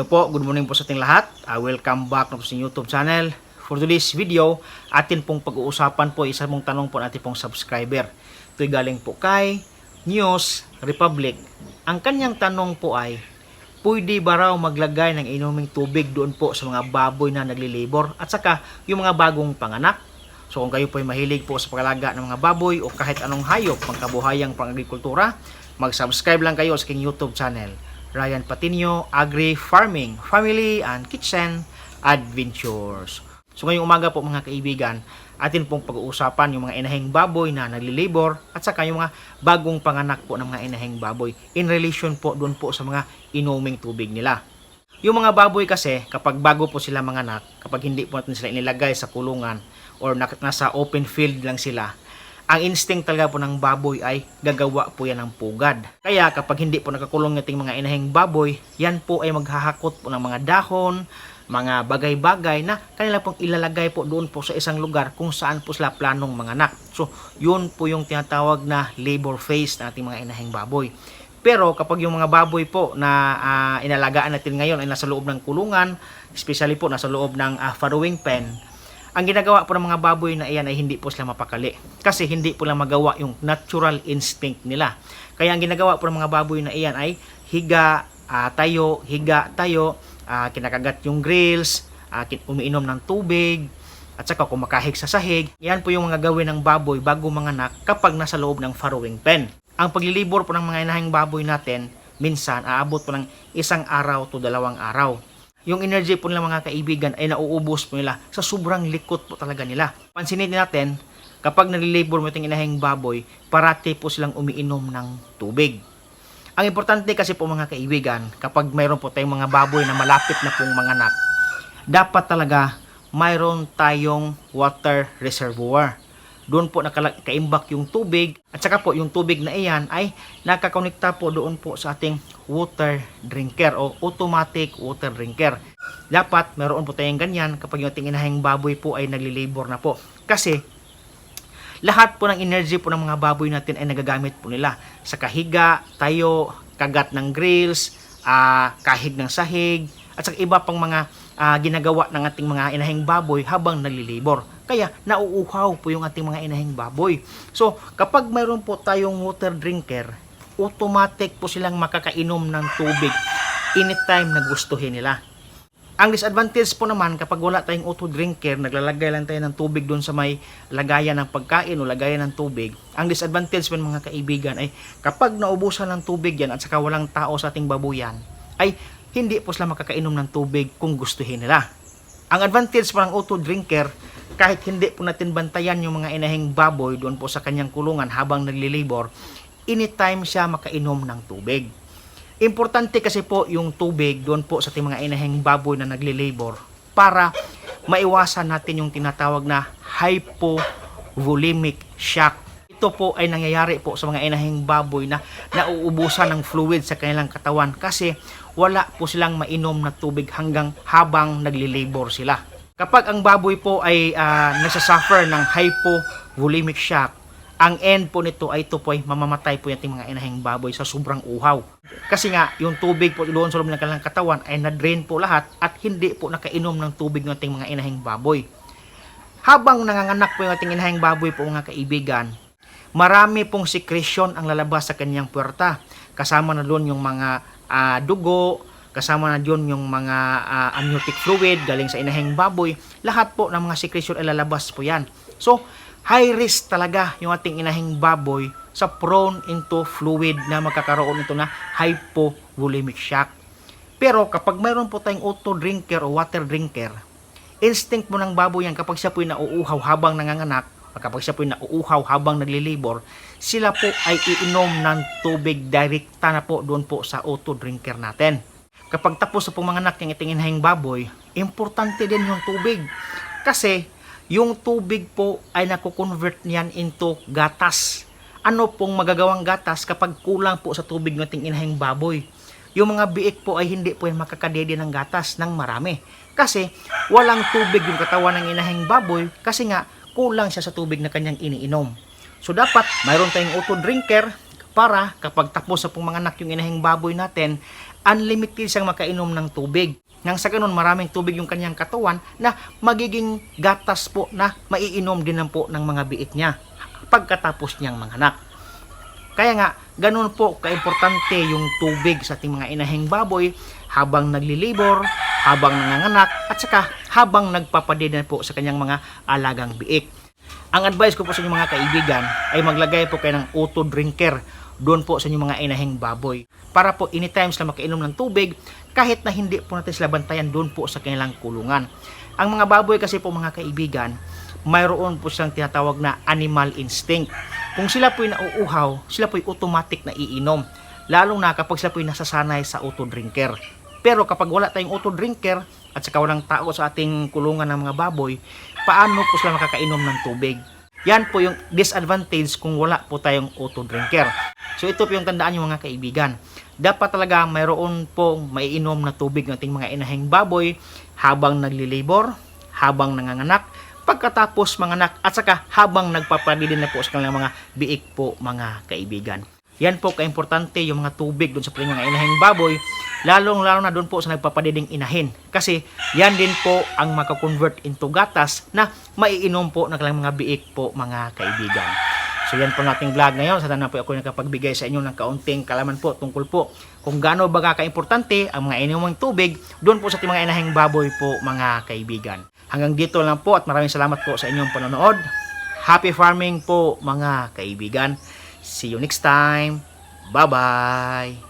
Hello po, good morning po sa ating lahat. Uh, welcome back na po sa YouTube channel. For today's video, atin pong pag-uusapan po isa mong tanong po natin pong subscriber. Ito'y galing po kay News Republic. Ang kanyang tanong po ay, pwede ba raw maglagay ng inuming tubig doon po sa mga baboy na naglilibor at saka yung mga bagong panganak? So kung kayo po ay mahilig po sa pagalaga ng mga baboy o kahit anong hayop pangkabuhayang pang-agrikultura, mag-subscribe lang kayo sa aking YouTube channel. Ryan Patinio, Agri Farming, Family and Kitchen Adventures. So ngayong umaga po mga kaibigan, atin pong pag-uusapan yung mga inahing baboy na naglilibor at saka yung mga bagong panganak po ng mga inahing baboy in relation po doon po sa mga inuming tubig nila. Yung mga baboy kasi, kapag bago po sila manganak, kapag hindi po natin sila inilagay sa kulungan or na- nasa open field lang sila, ang instinct talaga po ng baboy ay gagawa po yan ng pugad. Kaya kapag hindi po nakakulong nating mga inahing baboy, yan po ay maghahakot po ng mga dahon, mga bagay-bagay na kanila pong ilalagay po doon po sa isang lugar kung saan po sila planong manganak. So, yun po yung tinatawag na labor phase ng ating mga inahing baboy. Pero kapag yung mga baboy po na ah, inalagaan natin ngayon ay nasa loob ng kulungan, especially po nasa loob ng ah, farrowing pen, ang ginagawa po ng mga baboy na iyan ay hindi po sila mapakali. Kasi hindi po lang magawa yung natural instinct nila. Kaya ang ginagawa po ng mga baboy na iyan ay higa, ah, tayo, higa, tayo, ah, kinakagat yung grills, kin- umiinom ng tubig, at saka kumakahig sa sahig. Yan po yung mga gawin ng baboy bago manganak kapag nasa loob ng farrowing pen. Ang paglilibor po ng mga inahing baboy natin, minsan aabot po ng isang araw to dalawang araw. Yung energy po nila mga kaibigan ay nauubos po nila sa sobrang likot po talaga nila. Pansinin natin, kapag nalilibor mo itong inahing baboy, parati po silang umiinom ng tubig. Ang importante kasi po mga kaibigan, kapag mayroon po tayong mga baboy na malapit na pong manganak, dapat talaga mayroon tayong water reservoir. Doon po nakaimbak yung tubig at saka po yung tubig na iyan ay nakakonekta po doon po sa ating water drinker o automatic water drinker. Dapat meron po tayong ganyan kapag yung ating inahing baboy po ay naglilabor na po. Kasi lahat po ng energy po ng mga baboy natin ay nagagamit po nila sa kahiga, tayo, kagat ng grills, ah, kahig ng sahig, at sa iba pang mga ah, ginagawa ng ating mga inahing baboy habang naglilibor. Kaya nauuhaw po yung ating mga inahing baboy. So, kapag mayroon po tayong water drinker, automatic po silang makakainom ng tubig anytime na gustuhin nila. Ang disadvantage po naman kapag wala tayong auto drinker, naglalagay lang tayo ng tubig doon sa may lagayan ng pagkain o lagayan ng tubig. Ang disadvantage po mga kaibigan ay kapag naubusan ng tubig yan at saka walang tao sa ating babuyan, ay hindi po sila makakainom ng tubig kung gustuhin nila. Ang advantage po ng auto drinker, kahit hindi po natin bantayan yung mga inahing baboy doon po sa kanyang kulungan habang naglilibor, anytime siya makainom ng tubig. Importante kasi po yung tubig doon po sa ating mga inahing baboy na naglilabor para maiwasan natin yung tinatawag na hypovolemic shock. Ito po ay nangyayari po sa mga inahing baboy na nauubusan ng fluid sa kanilang katawan kasi wala po silang mainom na tubig hanggang habang naglilabor sila. Kapag ang baboy po ay uh, nasasuffer ng hypovolemic shock, ang end po nito ay ito po ay mamamatay po yung mga inahing baboy sa sobrang uhaw. Kasi nga, yung tubig po doon sa loob ng kanilang katawan ay na-drain po lahat at hindi po nakainom ng tubig ng ating mga inahing baboy. Habang nanganganak po yung ating inahing baboy po mga kaibigan, marami pong secretion ang lalabas sa kanyang puwerta. Kasama na doon yung mga ah, dugo, kasama na doon yung mga ah, amniotic fluid galing sa inahing baboy. Lahat po ng mga secretion ay lalabas po yan. So, high risk talaga yung ating inahing baboy sa prone into fluid na magkakaroon ito na hypovolemic shock. Pero kapag mayroon po tayong auto drinker o water drinker, instinct mo ng baboy yan kapag siya po nauuhaw habang nanganganak, kapag siya po nauuhaw habang naglilibor, sila po ay iinom ng tubig direkta na po doon po sa auto drinker natin. Kapag tapos na po manganak yung iting inahing baboy, importante din yung tubig. Kasi yung tubig po ay nakukonvert niyan into gatas. Ano pong magagawang gatas kapag kulang po sa tubig ng ating inahing baboy? Yung mga biik po ay hindi po yan makakadede ng gatas ng marami. Kasi walang tubig yung katawan ng inahing baboy kasi nga kulang siya sa tubig na kanyang iniinom. So dapat mayroon tayong auto drinker para kapag tapos sa pong mga anak yung inahing baboy natin unlimited siyang makainom ng tubig. Nang sa ganun, maraming tubig yung kanyang katawan na magiging gatas po na maiinom din po ng mga biik niya pagkatapos niyang manganak. Kaya nga, ganun po kaimportante yung tubig sa ating mga inahing baboy habang naglilibor, habang nanganganak, at saka habang nagpapadidan po sa kanyang mga alagang biik. Ang advice ko po sa inyong mga kaibigan ay maglagay po kayo ng auto drinker doon po sa inyong mga inahing baboy para po anytime sila makainom ng tubig kahit na hindi po natin sila bantayan doon po sa kanilang kulungan. Ang mga baboy kasi po mga kaibigan, mayroon po silang tinatawag na animal instinct. Kung sila po'y nauuhaw, sila po'y automatic na iinom. Lalong na kapag sila po'y nasasanay sa auto drinker. Pero kapag wala tayong auto drinker at saka walang tao sa ating kulungan ng mga baboy, paano po sila makakainom ng tubig? Yan po yung disadvantage kung wala po tayong auto drinker. So ito po yung tandaan yung mga kaibigan. Dapat talaga mayroon pong maiinom na tubig ng ating mga inahing baboy habang naglilibor, habang nanganganak, pagkatapos manganak at saka habang nagpapadilin na po sa kanilang mga biik po mga kaibigan. Yan po kaimportante yung mga tubig doon sa mga inahing baboy, lalong lalo na doon po sa nagpapadiding inahin. Kasi yan din po ang makakonvert into gatas na maiinom po ng mga biik po mga kaibigan. So yan po nating vlog ngayon. Sana na po ako nakapagbigay sa inyo ng kaunting kalaman po tungkol po kung gaano ba ka-importante ang mga inomang tubig doon po sa ating mga inahing baboy po mga kaibigan. Hanggang dito lang po at maraming salamat po sa inyong panonood. Happy farming po mga kaibigan. See you next time. Bye-bye.